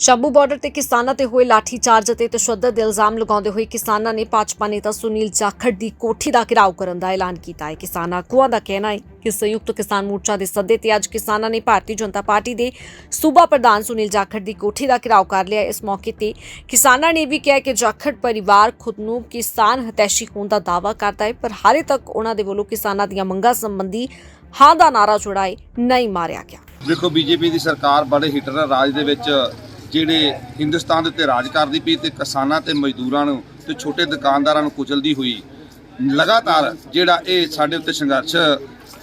Shambhu border ਤੇ ਕਿਸਾਨਾਂ ਤੇ ਹੋਏ ਲਾਠੀਚਾਰਜ ਅਤੇ ਤਸ਼ੱਦਦ ਦੇ ਇਲਜ਼ਾਮ ਲਗਾਉਂਦੇ ਹੋਏ ਕਿਸਾਨਾਂ ਨੇ ਭਾਜਪਾ ਨੇਤਾ ਸੁਨੀਲ ਜਾਖੜ ਦੀ ਕੋਠੀ ਦਾ ਘਿਰਾਓ ਕਰਨ ਦਾ ਐਲਾਨ ਕੀਤਾ ਹੈ। ਕਿਸਾਨ ਆਗੂਆਂ ਦਾ ਕਹਿਣਾ ਹੈ ਕਿ ਸੰਯੁਕਤ ਕਿਸਾਨ ਮੋਰਚਾ ਦੇ ਸੱਦੇ ਤੇ ਅੱਜ ਕਿਸਾਨਾਂ ਨੇ ਭਾਰਤੀ ਜਨਤਾ ਪਾਰਟੀ ਦੇ ਸੂਬਾ ਪ੍ਰਧਾਨ ਸੁਨੀਲ ਜਾਖੜ ਦੀ ਕੋਠੀ ਦਾ ਘਿਰਾਓ ਕਰ ਲਿਆ ਇਸ ਮੌਕੇ ਤੇ ਕਿਸਾਨਾਂ ਨੇ ਇਹ ਵੀ ਕਿਹਾ ਕਿ ਜਾਖੜ ਪਰਿਵਾਰ ਖੁਦ ਨੂੰ ਕਿਸਾਨ ਹਤੈਸ਼ੀ ਹੋਣ ਦਾ ਦਾਅਵਾ ਕਰਦਾ ਹੈ, ਪਰ ਹਾਲੇ ਤੱਕ ਉਹਨਾਂ ਦੇ ਵੱਲੋਂ ਕਿਸਾਨਾਂ ਦੀਆਂ ਮੰਗਾਂ ਸੰਬੰਧੀ ਹਾਂ ਦਾ ਨਾਰਾ ਛੁੜਾਏ ਨਹੀਂ ਮਾਰਿਆ ਗਿਆ। ਦੇਖੋ, ਬੀਜੇਪੀ ਦੀ ਸਰਕਾਰ ਬੜੇ ਹਿਟਲਰ ਰਾਜ ਦੇ ਵਿੱਚ ਜਿਹੜੇ ਹਿੰਦੁਸਤਾਨ ਦੇ ਉੱਤੇ ਰਾਜ ਕਰਦੀ ਪਈ ਤੇ ਕਿਸਾਨਾਂ ਤੇ ਮਜ਼ਦੂਰਾਂ ਨੂੰ ਤੇ ਛੋਟੇ ਦੁਕਾਨਦਾਰਾਂ ਨੂੰ ਕੁਚਲਦੀ ਹੋਈ ਲਗਾਤਾਰ ਜਿਹੜਾ ਇਹ ਸਾਡੇ ਉੱਤੇ ਸੰਘਰਸ਼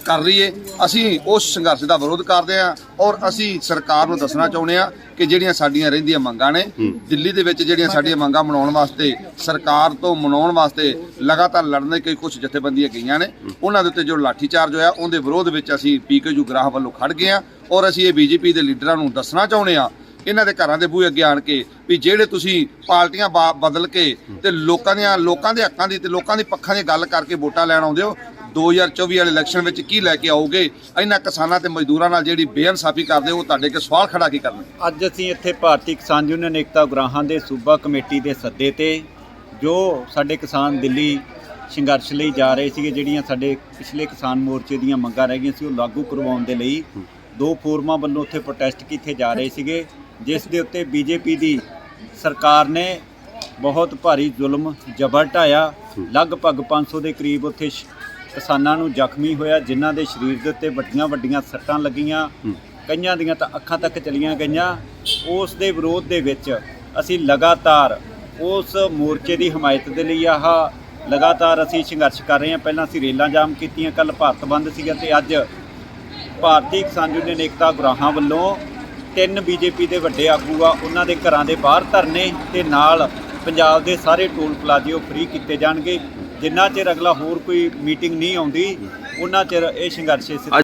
ਕਰ ਰਹੀ ਏ ਅਸੀਂ ਉਸ ਸੰਘਰਸ਼ ਦਾ ਵਿਰੋਧ ਕਰਦੇ ਹਾਂ ਔਰ ਅਸੀਂ ਸਰਕਾਰ ਨੂੰ ਦੱਸਣਾ ਚਾਹੁੰਦੇ ਹਾਂ ਕਿ ਜਿਹੜੀਆਂ ਸਾਡੀਆਂ ਰਹਿੰਦੀਆਂ ਮੰਗਾਂ ਨੇ ਦਿੱਲੀ ਦੇ ਵਿੱਚ ਜਿਹੜੀਆਂ ਸਾਡੀਆਂ ਮੰਗਾਂ ਮਨਾਉਣ ਵਾਸਤੇ ਸਰਕਾਰ ਤੋਂ ਮਨਾਉਣ ਵਾਸਤੇ ਲਗਾਤਾਰ ਲੜਨ ਦੇ ਕਈ ਕੁਝ ਜਥੇਬੰਦੀਆਂ ਗਈਆਂ ਨੇ ਉਹਨਾਂ ਦੇ ਉੱਤੇ ਜੋ ਲਾਠੀ ਚਾਰਜ ਹੋਇਆ ਉਹਦੇ ਵਿਰੋਧ ਵਿੱਚ ਅਸੀਂ ਪੀਕੇਯੂ ਗ੍ਰਾਹ ਵੱਲੋਂ ਖੜ ਗਏ ਹਾਂ ਔਰ ਅਸੀਂ ਇਹ ਬੀਜੇਪੀ ਦੇ ਲੀਡਰਾਂ ਨੂੰ ਦੱਸਣਾ ਚਾਹੁੰਦੇ ਹਾਂ ਇਹਨਾਂ ਦੇ ਘਰਾਂ ਦੇ ਬੂਹੇ ਅੱਗੇ ਆਣ ਕੇ ਵੀ ਜਿਹੜੇ ਤੁਸੀਂ ਪਾਰਟੀਆਂ ਬਾ- ਬਦਲ ਕੇ ਤੇ ਲੋਕਾਂ ਦੀਆਂ ਲੋਕਾਂ ਦੇ ਹੱਕਾਂ ਦੀ ਤੇ ਲੋਕਾਂ ਦੇ ਪੱਖਾਂ ਦੀ ਗੱਲ ਕਰਕੇ ਵੋਟਾਂ ਲੈਣ ਆਉਂਦੇ ਹੋ 2024 ਵਾਲੇ ਇਲੈਕਸ਼ਨ ਵਿੱਚ ਕੀ ਲੈ ਕੇ ਆਓਗੇ? ਇਹਨਾਂ ਕਿਸਾਨਾਂ ਤੇ ਮਜ਼ਦੂਰਾਂ ਨਾਲ ਜਿਹੜੀ ਬੇਇਨਸਾਫੀ ਕਰਦੇ ਉਹ ਤੁਹਾਡੇ ਅੱਗੇ ਸਵਾਲ ਖੜਾ ਕੀ ਕਰਨਾ ਅੱਜ ਅਸੀਂ ਇੱਥੇ ਭਾਰਤੀ ਕਿਸਾਨ ਯੂਨੀਅਨ ਏਕਤਾ ਗੁਰਾਹਾਂ ਦੇ ਸੂਬਾ ਕਮੇਟੀ ਦੇ ਸੱਦੇ ਤੇ ਜੋ ਸਾਡੇ ਕਿਸਾਨ ਦਿੱਲੀ ਸੰਘਰਸ਼ ਲਈ ਜਾ ਰਹੇ ਸੀਗੇ, ਜਿਹੜੀਆਂ ਸਾਡੇ ਪਿਛਲੇ ਕਿਸਾਨ ਮੋਰਚੇ ਦੀਆਂ ਮੰਗਾਂ ਰਹਿ ਗਈਆਂ ਸੀ, ਉਹ ਲਾਗੂ ਕਰਵਾਉਣ ਦੇ ਲਈ ਦੋ ਫੋਰਮਾਂ ਵੱਲੋਂ ਉੱਥੇ ਪ੍ਰੋਟੈਸਟ ਕੀਤੇ ਜਾ ਰਹੇ ਸੀਗੇ। ਜਿਸ ਦੇ ਉੱਤੇ ਬੀਜੇਪੀ ਦੀ ਸਰਕਾਰ ਨੇ ਬਹੁਤ ਭਾਰੀ ਜ਼ੁਲਮ ਜਬਰ ਢਾਇਆ। ਲਗਭਗ 500 ਦੇ ਕਰੀਬ ਉੱਥੇ ਸ਼- ਕਿਸਾਨਾਂ ਨੂੰ ਜ਼ਖਮੀ ਹੋਇਆ, ਜਿਨ੍ਹਾਂ ਦੇ ਸਰੀਰ ਦੇ ਉੱਤੇ ਵੱਡੀਆਂ ਵੱਡੀਆਂ ਸੱਟਾਂ ਲੱਗੀਆਂ। ਕਈਆਂ ਦੀਆਂ ਤਾਂ ਅੱਖਾਂ ਤੱਕ ਚਲੀਆਂ ਗਈਆਂ। ਉਸ ਦੇ ਵਿਰੋਧ ਦੇ ਵਿੱਚ ਅਸੀਂ ਲਗਾਤਾਰ ਉਸ ਮੋਰਚੇ ਦੀ ਹਮਾਇਤ ਦੇ ਲਈ ਆਹ ਲਗਾਤਾਰ ਅਸੀਂ ਸੰਘਰਸ਼ ਕਰ ਰਹੇ ਹਾਂ। ਪਹਿਲਾਂ ਅਸੀਂ ਰੇਲਾਂ ਜਾਮ ਕੀਤੀਆਂ ਕੱਲ ਭਾਰਤ ਬੰਦ ਸੀਗਾ ਤੇ ਅੱਜ ਭਾਰਤੀ ਕਿਸਾਨ ਯੂਨੀਅਨ ਏਕਤਾ ਗੁਰਾਹਾਂ ਵੱਲੋਂ ਤਿੰਨ ਬੀਜੇਪੀ ਦੇ ਵੱਡੇ ਆਗੂ ਆ, ਉਹਨਾਂ ਦੇ ਘਰਾਂ ਦੇ ਬਾਹਰ ਧਰਨੇ ਤੇ ਨਾਲ ਪੰਜਾਬ ਦੇ ਸਾਰੇ ਟੋਲ ਪਲਾਜ਼ੇ ਉਹ ਫ੍ਰੀ ਕੀਤੇ ਜਾਣਗੇ। ਜਿੰਨਾ ਚਿਰ ਅਗਲਾ ਹੋਰ ਕੋਈ ਮੀਟਿੰਗ ਨਹੀਂ ਆਉਂਦੀ, ਉਹਨਾਂ ਚਿਰ ਇਹ ਸੰਘਰਸ਼ ਇਸੇ